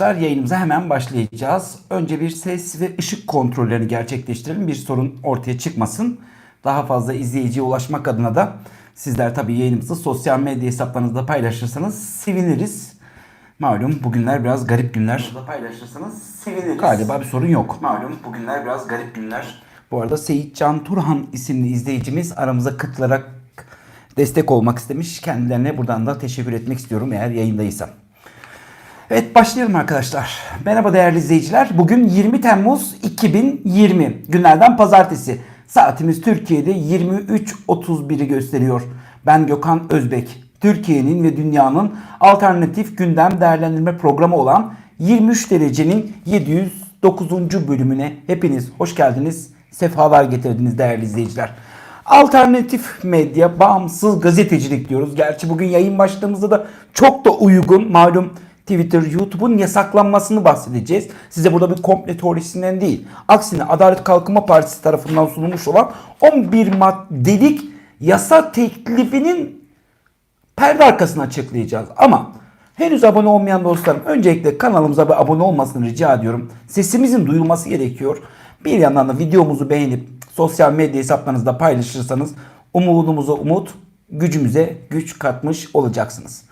arkadaşlar yayınımıza hemen başlayacağız. Önce bir ses ve ışık kontrollerini gerçekleştirelim. Bir sorun ortaya çıkmasın. Daha fazla izleyiciye ulaşmak adına da sizler tabii yayınımızı sosyal medya hesaplarınızda paylaşırsanız seviniriz. Malum bugünler biraz garip günler. paylaşırsanız seviniriz. Galiba bir sorun yok. Malum bugünler biraz garip günler. Bu arada Seyit Can Turhan isimli izleyicimiz aramıza katılarak destek olmak istemiş. Kendilerine buradan da teşekkür etmek istiyorum eğer yayındaysam. Evet başlayalım arkadaşlar. Merhaba değerli izleyiciler. Bugün 20 Temmuz 2020 günlerden pazartesi. Saatimiz Türkiye'de 23.31'i gösteriyor. Ben Gökhan Özbek. Türkiye'nin ve dünyanın alternatif gündem değerlendirme programı olan 23 derecenin 709. bölümüne hepiniz hoş geldiniz. Sefalar getirdiniz değerli izleyiciler. Alternatif medya, bağımsız gazetecilik diyoruz. Gerçi bugün yayın başladığımızda da çok da uygun. Malum Twitter, YouTube'un yasaklanmasını bahsedeceğiz. Size burada bir komple teorisinden değil. Aksine Adalet Kalkınma Partisi tarafından sunulmuş olan 11 maddelik yasa teklifinin perde arkasını açıklayacağız. Ama henüz abone olmayan dostlarım öncelikle kanalımıza bir abone olmasını rica ediyorum. Sesimizin duyulması gerekiyor. Bir yandan da videomuzu beğenip sosyal medya hesaplarınızda paylaşırsanız umudumuza umut, gücümüze güç katmış olacaksınız.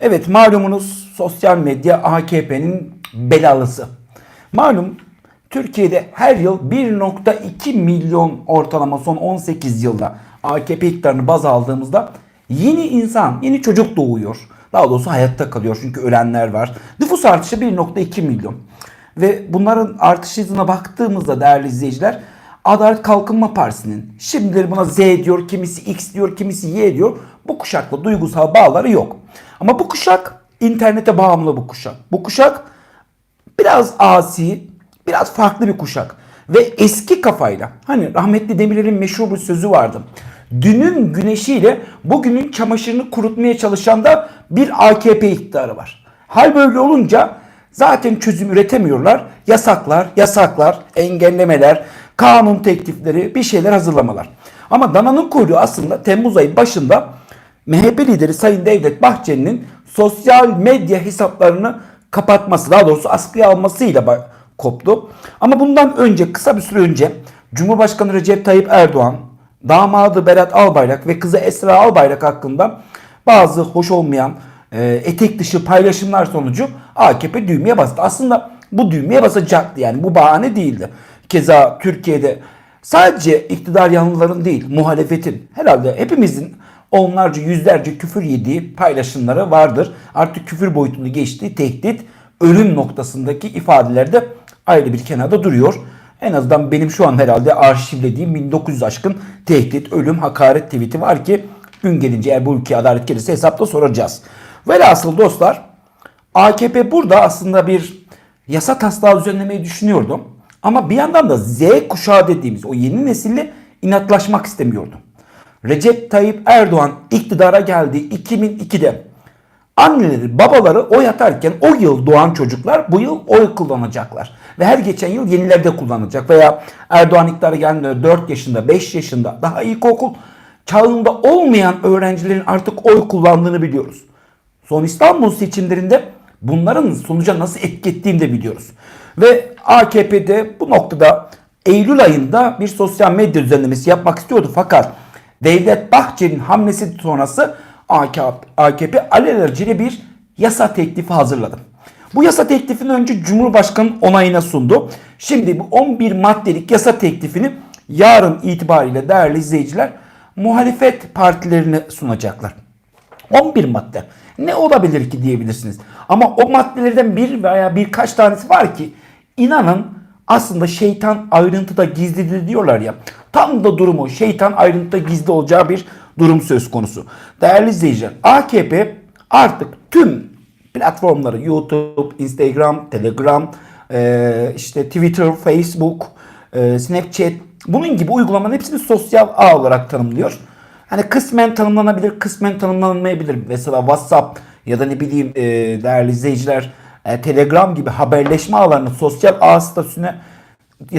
Evet malumunuz sosyal medya AKP'nin belalısı. Malum Türkiye'de her yıl 1.2 milyon ortalama son 18 yılda AKP iktidarını baz aldığımızda yeni insan, yeni çocuk doğuyor. Daha doğrusu hayatta kalıyor çünkü ölenler var. Nüfus artışı 1.2 milyon. Ve bunların artış hızına baktığımızda değerli izleyiciler Adalet Kalkınma Partisi'nin şimdileri buna Z diyor, kimisi X diyor, kimisi Y diyor. Bu kuşakla duygusal bağları yok. Ama bu kuşak internete bağımlı bu kuşak. Bu kuşak biraz asi, biraz farklı bir kuşak. Ve eski kafayla hani rahmetli Demirel'in meşhur bir sözü vardı. Dünün güneşiyle bugünün çamaşırını kurutmaya çalışan da bir AKP iktidarı var. Hal böyle olunca zaten çözüm üretemiyorlar. Yasaklar, yasaklar, engellemeler, kanun teklifleri bir şeyler hazırlamalar. Ama dananın kuyruğu aslında Temmuz ayı başında MHP lideri Sayın Devlet Bahçeli'nin sosyal medya hesaplarını kapatması daha doğrusu askıya almasıyla koptu. Ama bundan önce kısa bir süre önce Cumhurbaşkanı Recep Tayyip Erdoğan, damadı Berat Albayrak ve kızı Esra Albayrak hakkında bazı hoş olmayan e, etek dışı paylaşımlar sonucu AKP düğmeye bastı. Aslında bu düğmeye basacaktı yani bu bahane değildi. Keza Türkiye'de sadece iktidar yanlıların değil muhalefetin herhalde hepimizin onlarca yüzlerce küfür yediği paylaşımları vardır. Artık küfür boyutunu geçti. Tehdit, ölüm noktasındaki ifadeler de ayrı bir kenarda duruyor. En azından benim şu an herhalde arşivlediğim 1900 aşkın tehdit, ölüm, hakaret tweet'i var ki gün gelince eğer bu ülkeye adalet gelirse hesapta soracağız. Velhasıl dostlar AKP burada aslında bir yasa taslağı düzenlemeyi düşünüyordu. Ama bir yandan da Z kuşağı dediğimiz o yeni nesille inatlaşmak istemiyordu. Recep Tayyip Erdoğan iktidara geldi 2002'de. Anneleri, babaları oy atarken o yıl doğan çocuklar bu yıl oy kullanacaklar. Ve her geçen yıl yenileri de kullanacak. Veya Erdoğan iktidara geldiğinde 4 yaşında, 5 yaşında daha ilkokul çağında olmayan öğrencilerin artık oy kullandığını biliyoruz. Son İstanbul seçimlerinde bunların sonuca nasıl etki ettiğini de biliyoruz. Ve AKP'de bu noktada Eylül ayında bir sosyal medya düzenlemesi yapmak istiyordu. Fakat Devlet Bahçeli'nin hamlesi sonrası AKP alelacele bir yasa teklifi hazırladı. Bu yasa teklifini önce Cumhurbaşkanı onayına sundu. Şimdi bu 11 maddelik yasa teklifini yarın itibariyle değerli izleyiciler muhalefet partilerine sunacaklar. 11 madde. Ne olabilir ki diyebilirsiniz. Ama o maddelerden bir veya birkaç tanesi var ki inanın aslında şeytan ayrıntıda gizlidir diyorlar ya. Tam da durumu şeytan ayrıntıda gizli olacağı bir durum söz konusu. Değerli izleyiciler AKP artık tüm platformları YouTube, Instagram, Telegram, e, işte Twitter, Facebook, e, Snapchat bunun gibi uygulamanın hepsini sosyal ağ olarak tanımlıyor. Hani kısmen tanımlanabilir, kısmen tanımlanmayabilir. Mesela WhatsApp ya da ne bileyim e, değerli izleyiciler e, Telegram gibi haberleşme ağlarını sosyal ağ statüsüne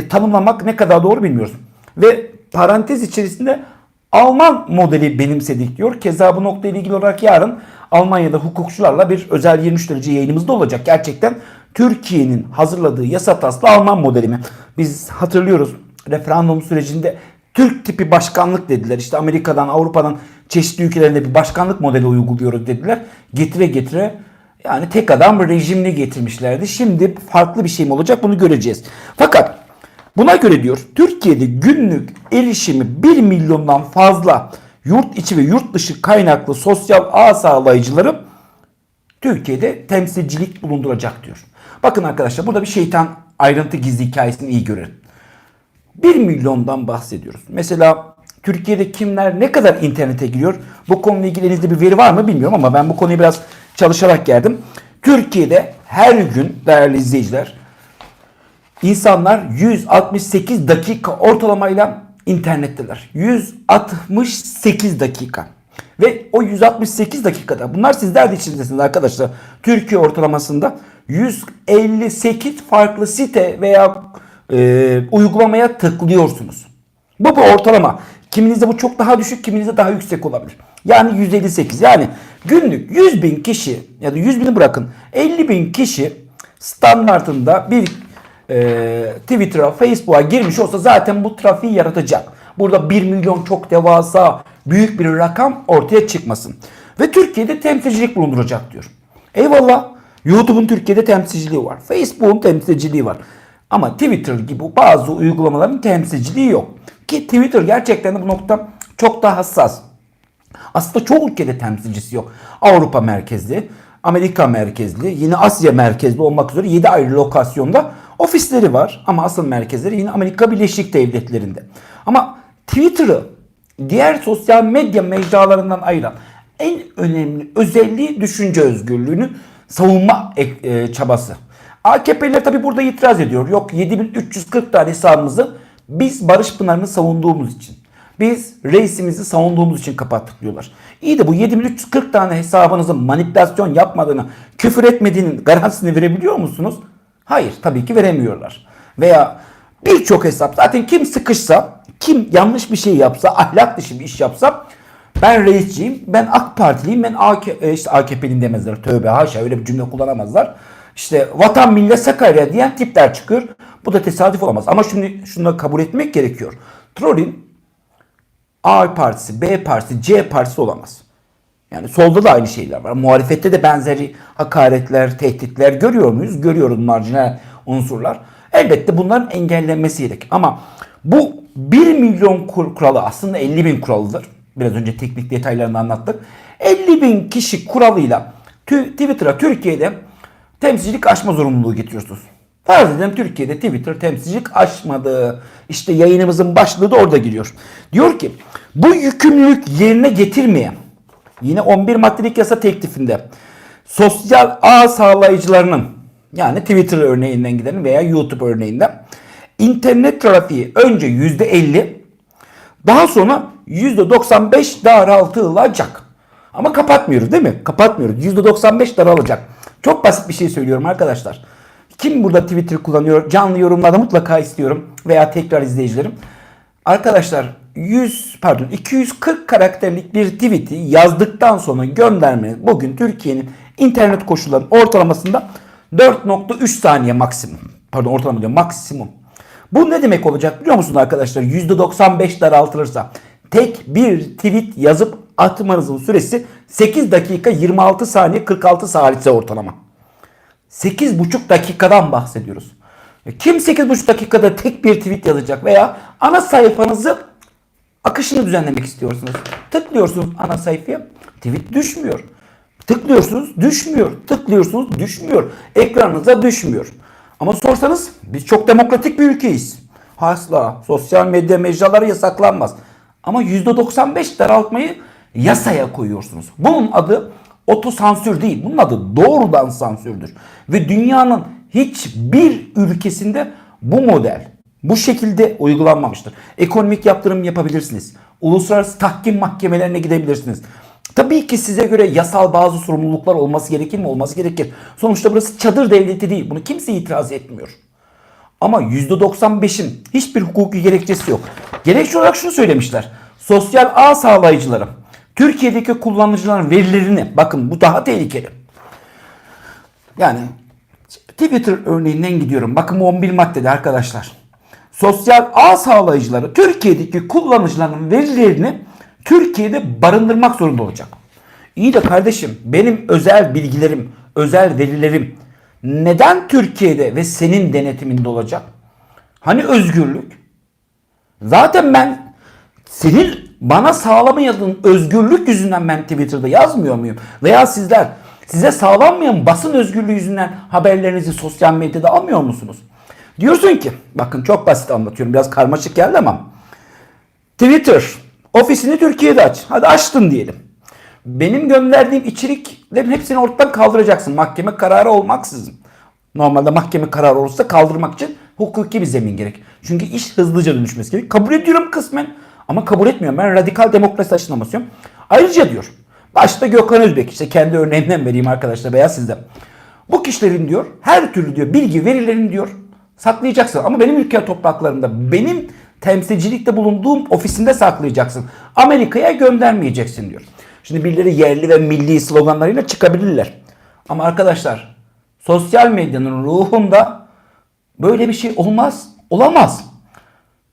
tanımlamak ne kadar doğru bilmiyoruz. Ve parantez içerisinde Alman modeli benimsedik diyor. Keza bu noktayla ilgili olarak yarın Almanya'da hukukçularla bir özel 23 derece yayınımız da olacak. Gerçekten Türkiye'nin hazırladığı yasa taslağı Alman modeli mi? Biz hatırlıyoruz referandum sürecinde Türk tipi başkanlık dediler. İşte Amerika'dan, Avrupa'dan çeşitli ülkelerinde bir başkanlık modeli uyguluyoruz dediler. Getire getire yani tek adam rejimini getirmişlerdi. Şimdi farklı bir şey mi olacak bunu göreceğiz. Fakat buna göre diyor Türkiye'de günlük erişimi 1 milyondan fazla yurt içi ve yurt dışı kaynaklı sosyal ağ sağlayıcıları Türkiye'de temsilcilik bulunduracak diyor. Bakın arkadaşlar burada bir şeytan ayrıntı gizli hikayesini iyi görün. 1 milyondan bahsediyoruz. Mesela Türkiye'de kimler ne kadar internete giriyor? Bu konuyla ilgili elinizde bir veri var mı bilmiyorum ama ben bu konuyu biraz çalışarak geldim. Türkiye'de her gün değerli izleyiciler insanlar 168 dakika ortalamayla internetteler. 168 dakika. Ve o 168 dakikada bunlar sizler de içindesiniz arkadaşlar. Türkiye ortalamasında 158 farklı site veya e, uygulamaya tıklıyorsunuz. Bu bir ortalama. Kiminizde bu çok daha düşük, kiminizde daha yüksek olabilir. Yani 158. Yani günlük 100 bin kişi ya da 100 bini bırakın 50 bin kişi standartında bir e, Twitter'a, Facebook'a girmiş olsa zaten bu trafiği yaratacak. Burada 1 milyon çok devasa büyük bir rakam ortaya çıkmasın. Ve Türkiye'de temsilcilik bulunduracak diyor. Eyvallah. YouTube'un Türkiye'de temsilciliği var. Facebook'un temsilciliği var. Ama Twitter gibi bazı uygulamaların temsilciliği yok. Ki Twitter gerçekten de bu nokta çok daha hassas. Aslında çoğu ülkede temsilcisi yok. Avrupa merkezli, Amerika merkezli, yine Asya merkezli olmak üzere 7 ayrı lokasyonda ofisleri var. Ama asıl merkezleri yine Amerika Birleşik Devletleri'nde. Ama Twitter'ı diğer sosyal medya mecralarından ayıran en önemli özelliği düşünce özgürlüğünü savunma e- e, çabası. AKP'liler tabi burada itiraz ediyor. Yok 7340 tane hesabımızı biz Barış Pınar'ını savunduğumuz için. Biz reisimizi savunduğumuz için kapattık diyorlar. İyi de bu 7340 tane hesabınızın manipülasyon yapmadığını, küfür etmediğinin garantisini verebiliyor musunuz? Hayır tabii ki veremiyorlar. Veya birçok hesap zaten kim sıkışsa, kim yanlış bir şey yapsa, ahlak dışı bir iş yapsa ben reisçiyim, ben AK Partiliyim, ben AK, e, işte AKP'liyim demezler. Tövbe haşa öyle bir cümle kullanamazlar. İşte vatan millet Sakarya diyen tipler çıkıyor. Bu da tesadüf olamaz. Ama şimdi şunu kabul etmek gerekiyor. Trollün A partisi, B partisi, C partisi olamaz. Yani solda da aynı şeyler var. Muhalefette de benzeri hakaretler, tehditler görüyor muyuz? Görüyoruz marjinal unsurlar. Elbette bunların engellenmesi gerek. Ama bu 1 milyon kur- kuralı aslında 50 bin kuralıdır. Biraz önce teknik detaylarını anlattık. 50 bin kişi kuralıyla Twitter'a Türkiye'de temsilcilik aşma zorunluluğu getiriyorsunuz. Farz edelim Türkiye'de Twitter temsilcilik aşmadı. İşte yayınımızın başlığı da orada giriyor. Diyor ki bu yükümlülük yerine getirmeyen yine 11 maddelik yasa teklifinde sosyal ağ sağlayıcılarının yani Twitter örneğinden gidelim veya YouTube örneğinden internet trafiği önce %50 daha sonra %95 daraltılacak. Ama kapatmıyoruz değil mi? Kapatmıyoruz. %95 daralacak. Çok basit bir şey söylüyorum arkadaşlar. Kim burada Twitter kullanıyor? Canlı yorumlarda mutlaka istiyorum. Veya tekrar izleyicilerim. Arkadaşlar 100 pardon 240 karakterlik bir tweet'i yazdıktan sonra göndermeniz bugün Türkiye'nin internet koşullarının ortalamasında 4.3 saniye maksimum. Pardon ortalama diyorum maksimum. Bu ne demek olacak biliyor musunuz arkadaşlar? %95 daraltılırsa tek bir tweet yazıp atmanızın süresi 8 dakika 26 saniye 46 salise ortalama. 8,5 dakikadan bahsediyoruz. E, Kim 8,5 dakikada tek bir tweet yazacak veya ana sayfanızı akışını düzenlemek istiyorsunuz. Tıklıyorsunuz ana sayfaya tweet düşmüyor. Tıklıyorsunuz düşmüyor. Tıklıyorsunuz düşmüyor. Ekranınıza düşmüyor. Ama sorsanız biz çok demokratik bir ülkeyiz. Asla sosyal medya mecraları yasaklanmaz. Ama %95 daraltmayı yasaya koyuyorsunuz. Bunun adı otosansür değil. Bunun adı doğrudan sansürdür. Ve dünyanın hiçbir ülkesinde bu model bu şekilde uygulanmamıştır. Ekonomik yaptırım yapabilirsiniz. Uluslararası tahkim mahkemelerine gidebilirsiniz. Tabii ki size göre yasal bazı sorumluluklar olması gerekir mi? Olması gerekir. Sonuçta burası çadır devleti değil. Bunu kimse itiraz etmiyor. Ama %95'in hiçbir hukuki gerekçesi yok. Gerekçe olarak şunu söylemişler. Sosyal ağ sağlayıcıları Türkiye'deki kullanıcıların verilerini bakın bu daha tehlikeli. Yani Twitter örneğinden gidiyorum. Bakın bu 11 maddede arkadaşlar. Sosyal ağ sağlayıcıları Türkiye'deki kullanıcıların verilerini Türkiye'de barındırmak zorunda olacak. İyi de kardeşim benim özel bilgilerim, özel verilerim neden Türkiye'de ve senin denetiminde olacak? Hani özgürlük? Zaten ben senin bana sağlamayadığın özgürlük yüzünden ben Twitter'da yazmıyor muyum? Veya sizler size sağlanmayan basın özgürlüğü yüzünden haberlerinizi sosyal medyada almıyor musunuz? Diyorsun ki bakın çok basit anlatıyorum biraz karmaşık geldi ama Twitter ofisini Türkiye'de aç. Hadi açtın diyelim. Benim gönderdiğim içeriklerin hepsini ortadan kaldıracaksın. Mahkeme kararı olmaksızın. Normalde mahkeme kararı olursa kaldırmak için hukuki bir zemin gerek. Çünkü iş hızlıca dönüşmesi gerek. Kabul ediyorum kısmen ama kabul etmiyorum. Ben radikal demokrasi basıyorum. Ayrıca diyor. Başta Gökhan Özbek işte kendi örneğimden vereyim arkadaşlar veya sizde. Bu kişilerin diyor her türlü diyor bilgi verilerini diyor saklayacaksın. Ama benim ülke topraklarında benim temsilcilikte bulunduğum ofisinde saklayacaksın. Amerika'ya göndermeyeceksin diyor. Şimdi birileri yerli ve milli sloganlarıyla çıkabilirler. Ama arkadaşlar sosyal medyanın ruhunda böyle bir şey olmaz, olamaz.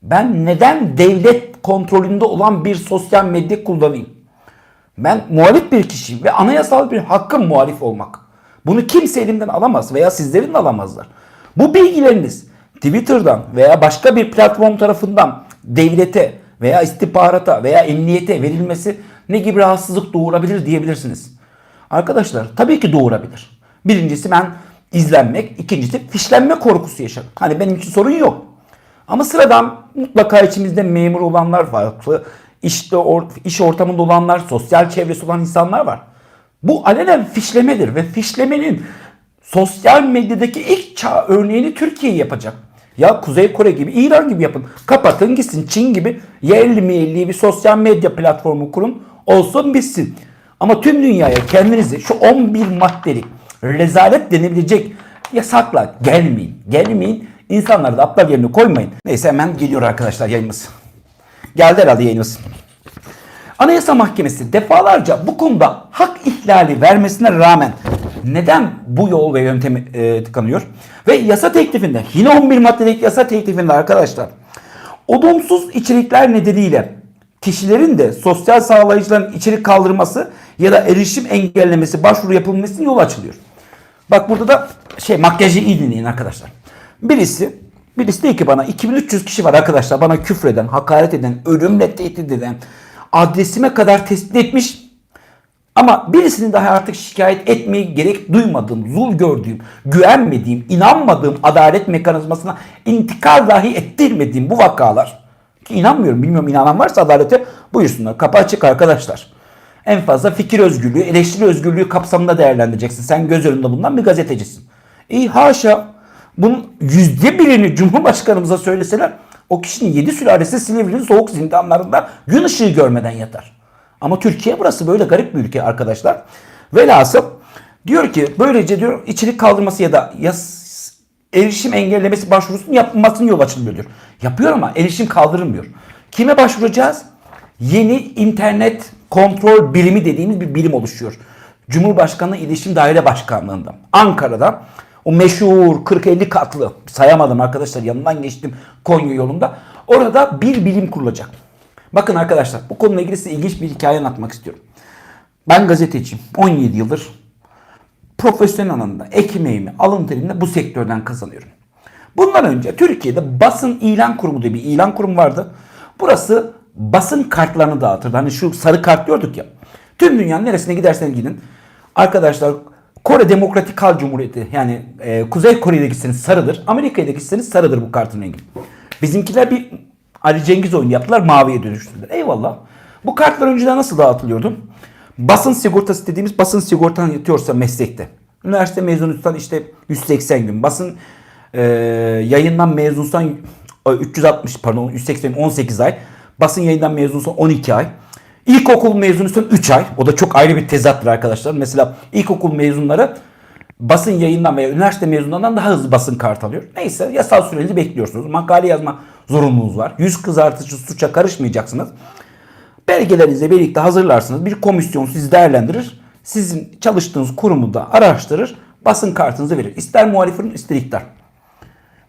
Ben neden devlet kontrolünde olan bir sosyal medya kullanayım? Ben muhalif bir kişiyim ve anayasal bir hakkım muhalif olmak. Bunu kimse elimden alamaz veya sizlerin de alamazlar. Bu bilgileriniz Twitter'dan veya başka bir platform tarafından devlete veya istihbarata veya emniyete verilmesi ne gibi rahatsızlık doğurabilir diyebilirsiniz. Arkadaşlar tabii ki doğurabilir. Birincisi ben izlenmek, ikincisi fişlenme korkusu yaşadım. Hani benim için sorun yok. Ama sıradan mutlaka içimizde memur olanlar farklı, işte or, iş ortamında olanlar, sosyal çevresi olan insanlar var. Bu alenen fişlemedir ve fişlemenin sosyal medyadaki ilk çağ örneğini Türkiye yapacak. Ya Kuzey Kore gibi, İran gibi yapın. Kapatın gitsin Çin gibi yerli milli bir sosyal medya platformu kurun. Olsun bitsin. Ama tüm dünyaya kendinizi şu 11 maddelik rezalet denebilecek yasakla gelmeyin. Gelmeyin. İnsanları da aptal yerine koymayın. Neyse hemen geliyor arkadaşlar yayınımız. Geldi herhalde yayınımız. Anayasa Mahkemesi defalarca bu konuda hak ihlali vermesine rağmen neden bu yol ve yöntemi e, tıkanıyor? Ve yasa teklifinde yine 11 maddelik yasa teklifinde arkadaşlar olumsuz içerikler nedeniyle kişilerin de sosyal sağlayıcıların içerik kaldırması ya da erişim engellemesi başvuru yapılması yol açılıyor. Bak burada da şey makyajı iyi dinleyin arkadaşlar. Birisi birisi diyor ki bana 2300 kişi var arkadaşlar bana küfreden, hakaret eden, ölümle tehdit eden adresime kadar tespit etmiş. Ama birisini daha artık şikayet etmeye gerek duymadığım, zul gördüğüm, güvenmediğim, inanmadığım adalet mekanizmasına intikal dahi ettirmediğim bu vakalar ki inanmıyorum, bilmiyorum inanan varsa adalete buyursunlar. Kapı açık arkadaşlar. En fazla fikir özgürlüğü, eleştiri özgürlüğü kapsamında değerlendireceksin. Sen göz önünde bulunan bir gazetecisin. İyi haşa bunun yüzde birini Cumhurbaşkanımıza söyleseler o kişinin yedi sülalesi Silivri'nin soğuk zindanlarında gün ışığı görmeden yatar. Ama Türkiye burası böyle garip bir ülke arkadaşlar. Velhasıl diyor ki böylece diyor içerik kaldırması ya da yas, erişim engellemesi başvurusunun yapılmasının yol açılıyor diyor. Yapıyor ama erişim kaldırılmıyor. Kime başvuracağız? Yeni internet kontrol birimi dediğimiz bir birim oluşuyor. Cumhurbaşkanlığı İletişim Daire Başkanlığı'nda Ankara'da o meşhur 40-50 katlı sayamadım arkadaşlar yanından geçtim Konya yolunda. Orada bir bilim kurulacak. Bakın arkadaşlar bu konuyla ilgili size ilginç bir hikaye anlatmak istiyorum. Ben gazeteciyim. 17 yıldır profesyonel anlamda ekmeğimi, alın terimle bu sektörden kazanıyorum. Bundan önce Türkiye'de basın ilan kurumu diye bir ilan kurumu vardı. Burası basın kartlarını dağıtırdı. Hani şu sarı kart diyorduk ya. Tüm dünyanın neresine giderseniz gidin. Arkadaşlar Kore Demokratik Halk Cumhuriyeti yani e, Kuzey Kore'de gitseniz sarıdır. Amerika'ya da gitseniz sarıdır bu kartın rengi. Bizimkiler bir Ali Cengiz oyunu yaptılar maviye dönüştürdüler. Eyvallah. Bu kartlar önceden nasıl dağıtılıyordu? Basın sigortası dediğimiz basın sigortan yatıyorsa meslekte. Üniversite mezunuysan işte 180 gün. Basın e, yayından mezunsan 360 pardon 180 18 ay. Basın yayından mezunsan 12 ay. İlkokul mezunuysan 3 ay. O da çok ayrı bir tezattır arkadaşlar. Mesela ilkokul mezunları basın yayından veya üniversite mezunlarından daha hızlı basın kart alıyor. Neyse yasal sürenizi bekliyorsunuz. Makale yazma zorunluluğunuz var. Yüz kızartıcı suça karışmayacaksınız. Belgelerinizle birlikte hazırlarsınız. Bir komisyon sizi değerlendirir. Sizin çalıştığınız kurumu da araştırır. basın kartınızı verir. İster muhalifin ister iktidar.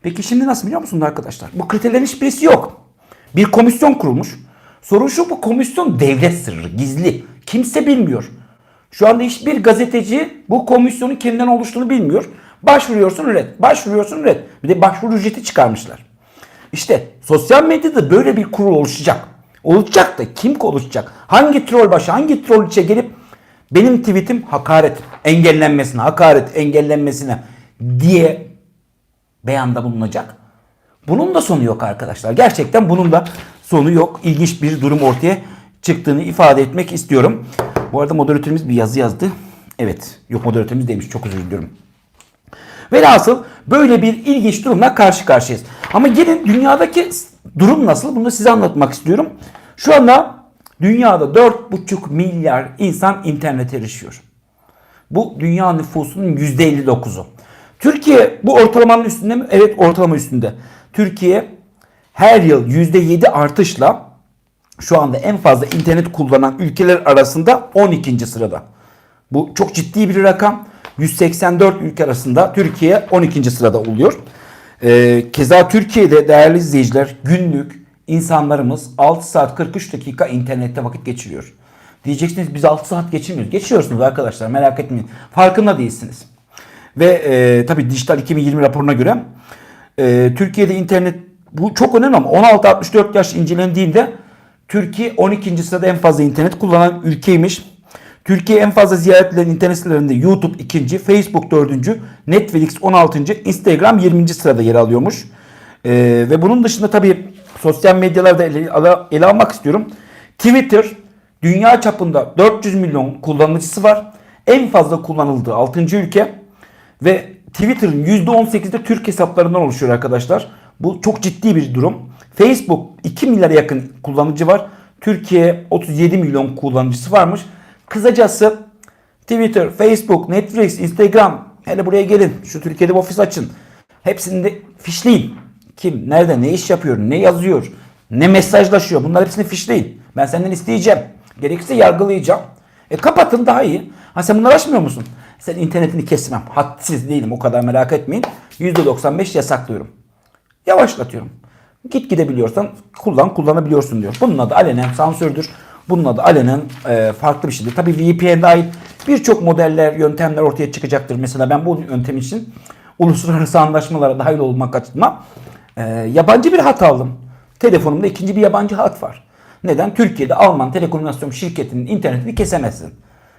Peki şimdi nasıl biliyor musunuz arkadaşlar? Bu kriterlerin hiçbirisi yok. Bir komisyon kurulmuş. Sorun şu bu komisyon devlet sırrı, gizli. Kimse bilmiyor. Şu anda hiçbir gazeteci bu komisyonun kendinden oluştuğunu bilmiyor. Başvuruyorsun red, başvuruyorsun red. Bir de başvuru ücreti çıkarmışlar. İşte sosyal medyada böyle bir kurul oluşacak. Olacak da kim oluşacak? Hangi troll başı, hangi troll içe gelip benim tweetim hakaret engellenmesine, hakaret engellenmesine diye beyanda bulunacak. Bunun da sonu yok arkadaşlar. Gerçekten bunun da sonu yok. İlginç bir durum ortaya çıktığını ifade etmek istiyorum. Bu arada moderatörümüz bir yazı yazdı. Evet. Yok moderatörümüz demiş. Çok özür diliyorum. Velhasıl böyle bir ilginç durumla karşı karşıyayız. Ama gelin dünyadaki durum nasıl? Bunu da size anlatmak istiyorum. Şu anda dünyada 4,5 milyar insan internete erişiyor. Bu dünya nüfusunun %59'u. Türkiye bu ortalamanın üstünde mi? Evet ortalama üstünde. Türkiye her yıl %7 artışla şu anda en fazla internet kullanan ülkeler arasında 12. sırada. Bu çok ciddi bir rakam. 184 ülke arasında Türkiye 12. sırada oluyor. Ee, keza Türkiye'de değerli izleyiciler günlük insanlarımız 6 saat 43 dakika internette vakit geçiriyor. Diyeceksiniz biz 6 saat geçirmiyoruz. Geçiyorsunuz arkadaşlar merak etmeyin. Farkında değilsiniz. Ve e, tabii Dijital 2020 raporuna göre e, Türkiye'de internet bu çok önemli ama 16-64 yaş incelendiğinde Türkiye 12. sırada en fazla internet kullanan ülkeymiş. Türkiye en fazla ziyaret edilen internet sitelerinde YouTube 2. Facebook 4. Netflix 16. Instagram 20. sırada yer alıyormuş. Ee, ve bunun dışında tabii sosyal medyalarda ele, ele, almak istiyorum. Twitter dünya çapında 400 milyon kullanıcısı var. En fazla kullanıldığı 6. ülke ve Twitter'ın %18'de Türk hesaplarından oluşuyor arkadaşlar. Bu çok ciddi bir durum. Facebook 2 milyara yakın kullanıcı var. Türkiye 37 milyon kullanıcısı varmış. Kısacası Twitter, Facebook, Netflix, Instagram hele buraya gelin. Şu Türkiye'de bir ofis açın. Hepsini de fişleyin. Kim, nerede, ne iş yapıyor, ne yazıyor, ne mesajlaşıyor. Bunlar hepsini fişleyin. Ben senden isteyeceğim. Gerekirse yargılayacağım. E kapatın daha iyi. Ha sen bunları açmıyor musun? Sen internetini kesmem. Hadsiz değilim o kadar merak etmeyin. %95 yasaklıyorum. Yavaşlatıyorum. Git gidebiliyorsan kullan kullanabiliyorsun diyor. Bunun adı alenen sansürdür. Bunun adı alenen e, farklı bir şeydir. Tabii VPN dahil birçok modeller, yöntemler ortaya çıkacaktır. Mesela ben bu yöntem için uluslararası anlaşmalara dahil olmak açısından e, yabancı bir hat aldım. Telefonumda ikinci bir yabancı hat var. Neden? Türkiye'de Alman telekomünikasyon şirketinin internetini kesemezsin.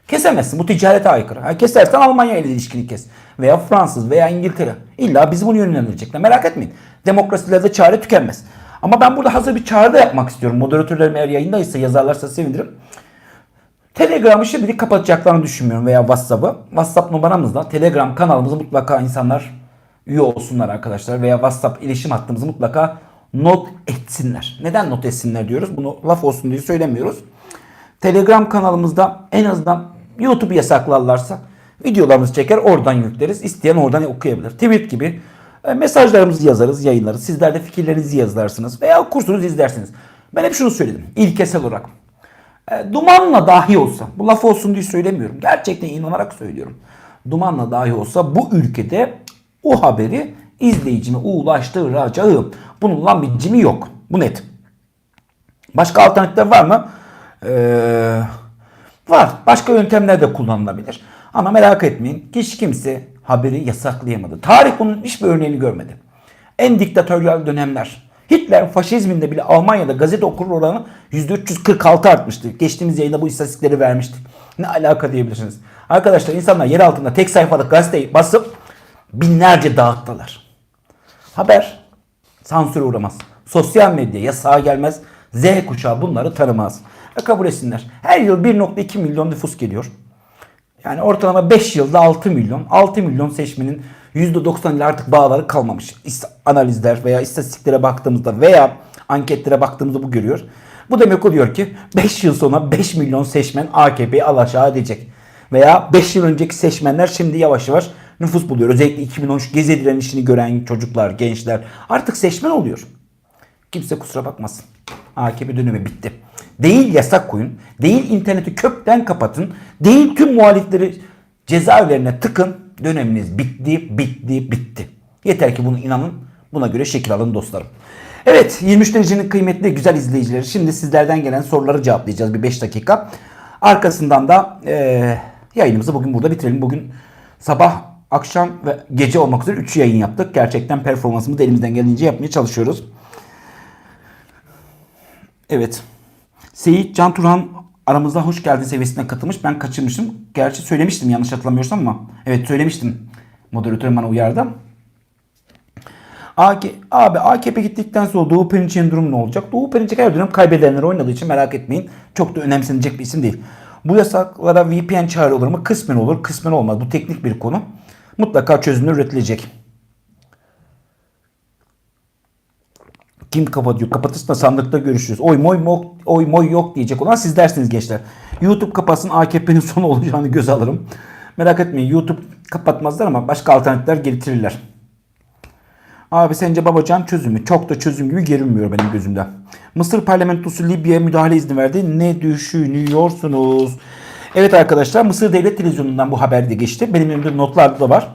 Kesemezsin. Bu ticarete aykırı. Ha, kesersen Almanya ile ilişkini kes. Veya Fransız veya İngiltere. İlla bizi bunu yönlendirecekler. Merak etmeyin. Demokrasilerde çare tükenmez. Ama ben burada hazır bir çağrı da yapmak istiyorum. Moderatörlerim eğer yayındaysa yazarlarsa sevinirim. Telegram'ı şimdilik kapatacaklarını düşünmüyorum veya WhatsApp'ı. WhatsApp numaramızda Telegram kanalımızı mutlaka insanlar üye olsunlar arkadaşlar. Veya WhatsApp iletişim hattımızı mutlaka not etsinler. Neden not etsinler diyoruz? Bunu laf olsun diye söylemiyoruz. Telegram kanalımızda en azından YouTube yasaklarlarsa videolarımızı çeker oradan yükleriz. İsteyen oradan okuyabilir. Tweet gibi e, mesajlarımızı yazarız, yayınlarız. Sizler de fikirlerinizi yazarsınız veya okursunuz, izlersiniz. Ben hep şunu söyledim ilkesel olarak. E, dumanla dahi olsa, bu laf olsun diye söylemiyorum. Gerçekten inanarak söylüyorum. Dumanla dahi olsa bu ülkede o haberi izleyicime ulaştıracağım. Bunun lan bir cimi yok. Bu net. Başka alternatifler var mı? Ee, var. Başka yöntemler de kullanılabilir. Ama merak etmeyin. Hiç kimse haberi yasaklayamadı. Tarih bunun hiçbir örneğini görmedi. En diktatöryal dönemler. Hitler faşizminde bile Almanya'da gazete okur oranı %346 artmıştı. Geçtiğimiz yayında bu istatistikleri vermiştik. Ne alaka diyebilirsiniz. Arkadaşlar insanlar yer altında tek sayfalık gazeteyi basıp binlerce dağıttılar. Haber sansüre uğramaz. Sosyal medya yasağa gelmez. Z kuşağı bunları tanımaz. E kabul etsinler. Her yıl 1.2 milyon nüfus geliyor. Yani ortalama 5 yılda 6 milyon. 6 milyon seçmenin %90 ile artık bağları kalmamış. Analizler veya istatistiklere baktığımızda veya anketlere baktığımızda bu görüyor. Bu demek oluyor ki 5 yıl sonra 5 milyon seçmen AKP'yi alaşağı edecek. Veya 5 yıl önceki seçmenler şimdi yavaş yavaş nüfus buluyor. Özellikle 2013 gezi direnişini gören çocuklar, gençler artık seçmen oluyor. Kimse kusura bakmasın. AKP dönemi bitti. Değil yasak koyun, değil interneti kökten kapatın, değil tüm muhalifleri cezaevlerine tıkın. Döneminiz bitti, bitti, bitti. Yeter ki bunu inanın. Buna göre şekil alın dostlarım. Evet 23 derecenin kıymetli güzel izleyicileri. Şimdi sizlerden gelen soruları cevaplayacağız bir 5 dakika. Arkasından da eee, yayınımızı bugün burada bitirelim. Bugün sabah, akşam ve gece olmak üzere 3 yayın yaptık. Gerçekten performansımızı elimizden geldiğince yapmaya çalışıyoruz. Evet. Seyit Can Turhan aramızda hoş geldin seviyesine katılmış. Ben kaçırmışım. Gerçi söylemiştim yanlış hatırlamıyorsam ama. Evet söylemiştim. Moderatörüm bana uyardı. AK, abi AKP gittikten sonra Doğu Perinçek'in durumu ne olacak? Doğu Perinçek her dönem kaybedenler oynadığı için merak etmeyin. Çok da önemsenecek bir isim değil. Bu yasaklara VPN çağrı olur mu? Kısmen olur, kısmen olmaz. Bu teknik bir konu. Mutlaka çözümler üretilecek. Kim kapatıyor? Kapatırsa sandıkta görüşürüz. Oy moy mok, oy moy yok diyecek olan siz dersiniz gençler. YouTube kapatsın AKP'nin sonu olacağını göze alırım. Merak etmeyin YouTube kapatmazlar ama başka alternatifler getirirler. Abi sence Babacan çözümü? Çok da çözüm gibi görünmüyor benim gözümde. Mısır parlamentosu Libya'ya müdahale izni verdi. Ne düşünüyorsunuz? Evet arkadaşlar Mısır Devlet Televizyonu'ndan bu haber de geçti. Benim elimde notlarda da var.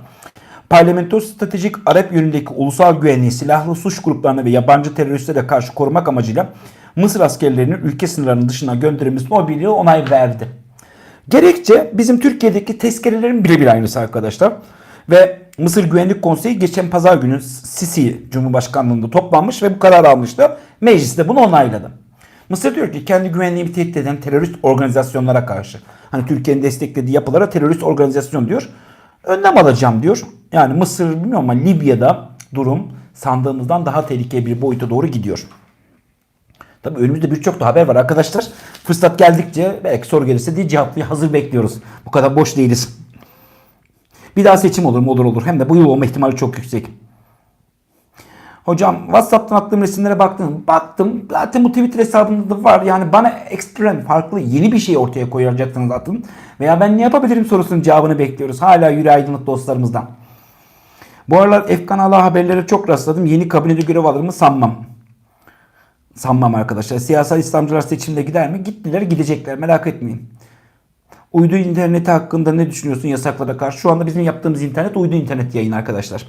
Parlamento stratejik Arap yönündeki ulusal güvenliği silahlı suç gruplarına ve yabancı teröristlere karşı korumak amacıyla Mısır askerlerinin ülke sınırlarının dışına gönderilmesine o birliği onay verdi. Gerekçe bizim Türkiye'deki tezkerelerin birebir aynısı arkadaşlar. Ve Mısır Güvenlik Konseyi geçen pazar günü Sisi Cumhurbaşkanlığında toplanmış ve bu kararı almıştı. Meclis de bunu onayladı. Mısır diyor ki kendi güvenliğimi tehdit eden terörist organizasyonlara karşı. Hani Türkiye'nin desteklediği yapılara terörist organizasyon diyor. Önlem alacağım diyor. Yani Mısır bilmiyorum ama Libya'da durum sandığımızdan daha tehlikeli bir boyuta doğru gidiyor. Tabii önümüzde birçok da haber var arkadaşlar. Fırsat geldikçe belki soru gelirse diye cevaplayı hazır bekliyoruz. Bu kadar boş değiliz. Bir daha seçim olur mu? Olur olur. Hem de bu yıl olma ihtimali çok yüksek. Hocam WhatsApp'tan attığım resimlere baktım. Baktım. Zaten bu Twitter hesabında da var. Yani bana ekstrem, farklı, yeni bir şey ortaya koyacaksınız atın. Veya ben ne yapabilirim sorusunun cevabını bekliyoruz. Hala yüreği aydınlık dostlarımızdan. Bu aralar Efkan Allah haberlere çok rastladım. Yeni kabinede görev alır mı sanmam. Sanmam arkadaşlar. Siyasal İslamcılar seçimde gider mi? Gittiler gidecekler merak etmeyin. Uydu interneti hakkında ne düşünüyorsun yasaklara karşı? Şu anda bizim yaptığımız internet uydu internet yayın arkadaşlar.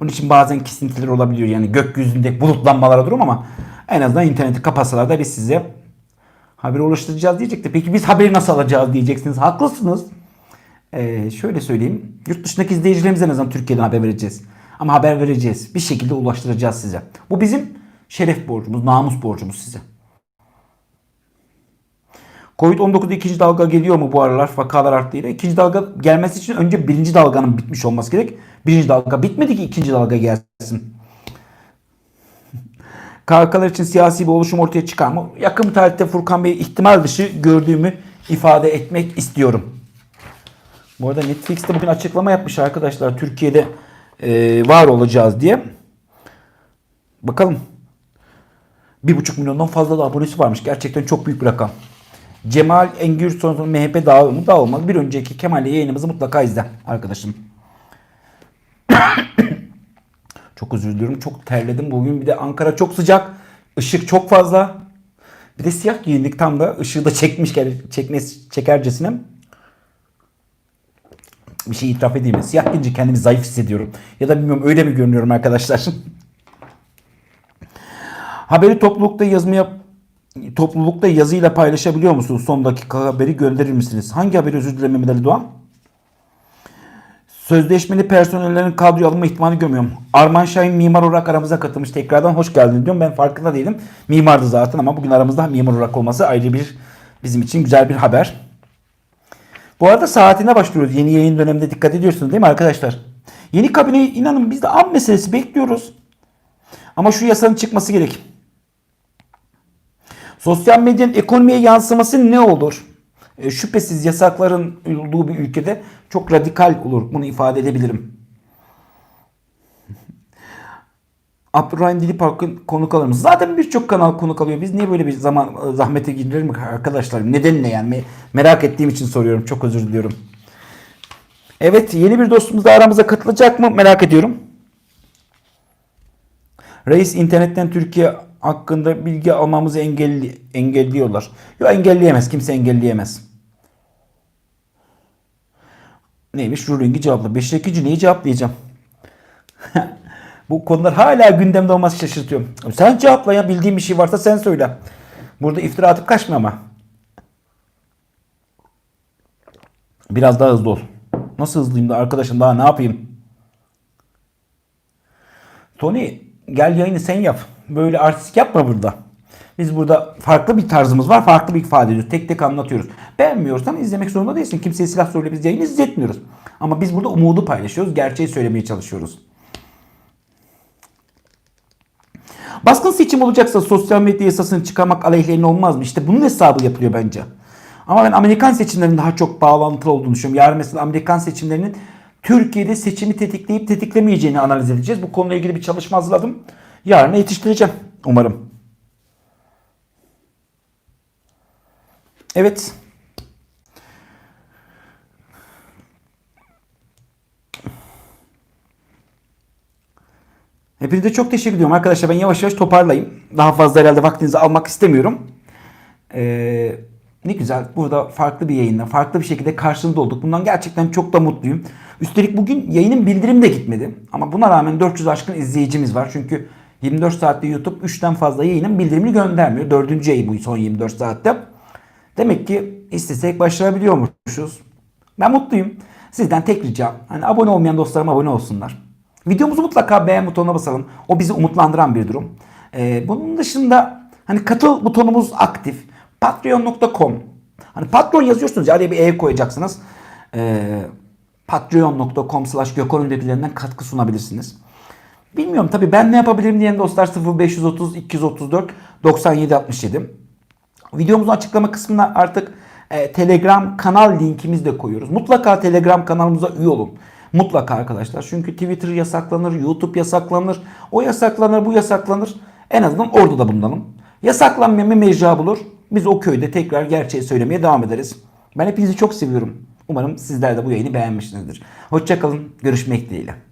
Onun için bazen kesintiler olabiliyor. Yani gökyüzünde bulutlanmalara durum ama en azından interneti kapatsalar da biz size haberi ulaştıracağız diyecekti. Peki biz haberi nasıl alacağız diyeceksiniz. Haklısınız. Ee, şöyle söyleyeyim. Yurt dışındaki izleyicilerimize en azından Türkiye'den haber vereceğiz. Ama haber vereceğiz. Bir şekilde ulaştıracağız size. Bu bizim şeref borcumuz, namus borcumuz size. Covid-19 ikinci dalga geliyor mu bu aralar? Vakalar arttığıyla. İkinci dalga gelmesi için önce birinci dalganın bitmiş olması gerek. Birinci dalga bitmedi ki ikinci dalga gelsin. KHK'lar için siyasi bir oluşum ortaya çıkar mı? Yakın tarihte Furkan Bey ihtimal dışı gördüğümü ifade etmek istiyorum. Bu arada Netflix'te bugün açıklama yapmış arkadaşlar. Türkiye'de e, var olacağız diye. Bakalım. Bir buçuk milyondan fazla da abonesi varmış. Gerçekten çok büyük bir rakam. Cemal Engür sonrasında MHP dağılımı dağılmaz. Bir önceki Kemal'le yayınımızı mutlaka izle arkadaşım. çok özür diliyorum. Çok terledim bugün. Bir de Ankara çok sıcak. Işık çok fazla. Bir de siyah giyindik tam da ışığı da çekmiş çekmesi çekercesine. Bir şey itiraf edeyim? Siyah giyince kendimi zayıf hissediyorum. Ya da bilmiyorum öyle mi görünüyorum arkadaşlar? Haberi toplulukta yazmaya toplulukta yazıyla paylaşabiliyor musunuz? Son dakika haberi gönderir misiniz? Hangi haberi özür dilerim Mehmet Ali Doğan? Sözleşmeli personellerin kadroya alınma ihtimalini görmüyorum. Arman Şahin mimar olarak aramıza katılmış. Tekrardan hoş geldin diyorum. Ben farkında değilim. Mimardı zaten ama bugün aramızda mimar olarak olması ayrı bir bizim için güzel bir haber. Bu arada saatine başlıyoruz. Yeni yayın döneminde dikkat ediyorsunuz değil mi arkadaşlar? Yeni kabine inanın biz de an meselesi bekliyoruz. Ama şu yasanın çıkması gerek. Sosyal medyanın ekonomiye yansıması ne olur? E, şüphesiz yasakların olduğu bir ülkede çok radikal olur. Bunu ifade edebilirim. Abdurrahim Dilipark'ın konuk alırımız. Zaten birçok kanal konuk alıyor. Biz niye böyle bir zaman zahmete girelim arkadaşlar? Neden ne yani? Merak ettiğim için soruyorum. Çok özür diliyorum. Evet yeni bir dostumuz da aramıza katılacak mı? Merak ediyorum. Reis internetten Türkiye hakkında bilgi almamızı engelli, engelliyorlar. Yok engelleyemez. Kimse engelleyemez. Neymiş? Ruling'i cevapla. Beşikteki neyi cevaplayacağım? Bu konular hala gündemde olması şaşırtıyor. Sen cevapla ya bildiğin bir şey varsa sen söyle. Burada iftira atıp kaçma ama. Biraz daha hızlı ol. Nasıl hızlıyım da arkadaşım daha ne yapayım? Tony gel yayını sen yap. Böyle artistik yapma burada. Biz burada farklı bir tarzımız var. Farklı bir ifade ediyoruz. Tek tek anlatıyoruz. Beğenmiyorsan izlemek zorunda değilsin. Kimseye silah söyle biz yayını izletmiyoruz. Ama biz burada umudu paylaşıyoruz. Gerçeği söylemeye çalışıyoruz. Baskın seçim olacaksa sosyal medya yasasını çıkarmak aleyhlerine olmaz mı? İşte bunun hesabı yapılıyor bence. Ama ben Amerikan seçimlerinin daha çok bağlantılı olduğunu düşünüyorum. Yarın mesela Amerikan seçimlerinin Türkiye'de seçimi tetikleyip tetiklemeyeceğini analiz edeceğiz. Bu konuyla ilgili bir çalışma hazırladım. Yarına yetiştireceğim umarım. Evet. Hepinize çok teşekkür ediyorum arkadaşlar. Ben yavaş yavaş toparlayayım. Daha fazla herhalde vaktinizi almak istemiyorum. Ee, ne güzel. Burada farklı bir yayında, farklı bir şekilde karşınızda olduk. Bundan gerçekten çok da mutluyum. Üstelik bugün yayının bildirim de gitmedi. Ama buna rağmen 400 aşkın izleyicimiz var. Çünkü 24 saatte YouTube 3'ten fazla yayının bildirimini göndermiyor. 4. yayın bu son 24 saatte. Demek ki istesek başarabiliyormuşuz. Ben mutluyum. Sizden tek ricam hani abone olmayan dostlarım abone olsunlar. Videomuzu mutlaka beğen butonuna basalım. O bizi umutlandıran bir durum. Ee, bunun dışında hani katıl butonumuz aktif. Patreon.com Hani Patreon yazıyorsunuz ya araya bir ev koyacaksınız. Ee, Patreon.com slash Gökhan katkı sunabilirsiniz. Bilmiyorum tabii ben ne yapabilirim diyen dostlar 0530 234 97 67. Videomuzun açıklama kısmına artık e, Telegram kanal linkimizi de koyuyoruz. Mutlaka Telegram kanalımıza üye olun. Mutlaka arkadaşlar. Çünkü Twitter yasaklanır, YouTube yasaklanır. O yasaklanır, bu yasaklanır. En azından orada da bulunalım. Yasaklanmayan bir mecra bulur. Biz o köyde tekrar gerçeği söylemeye devam ederiz. Ben hepinizi çok seviyorum. Umarım sizler de bu yayını beğenmişsinizdir. Hoşçakalın. Görüşmek dileğiyle.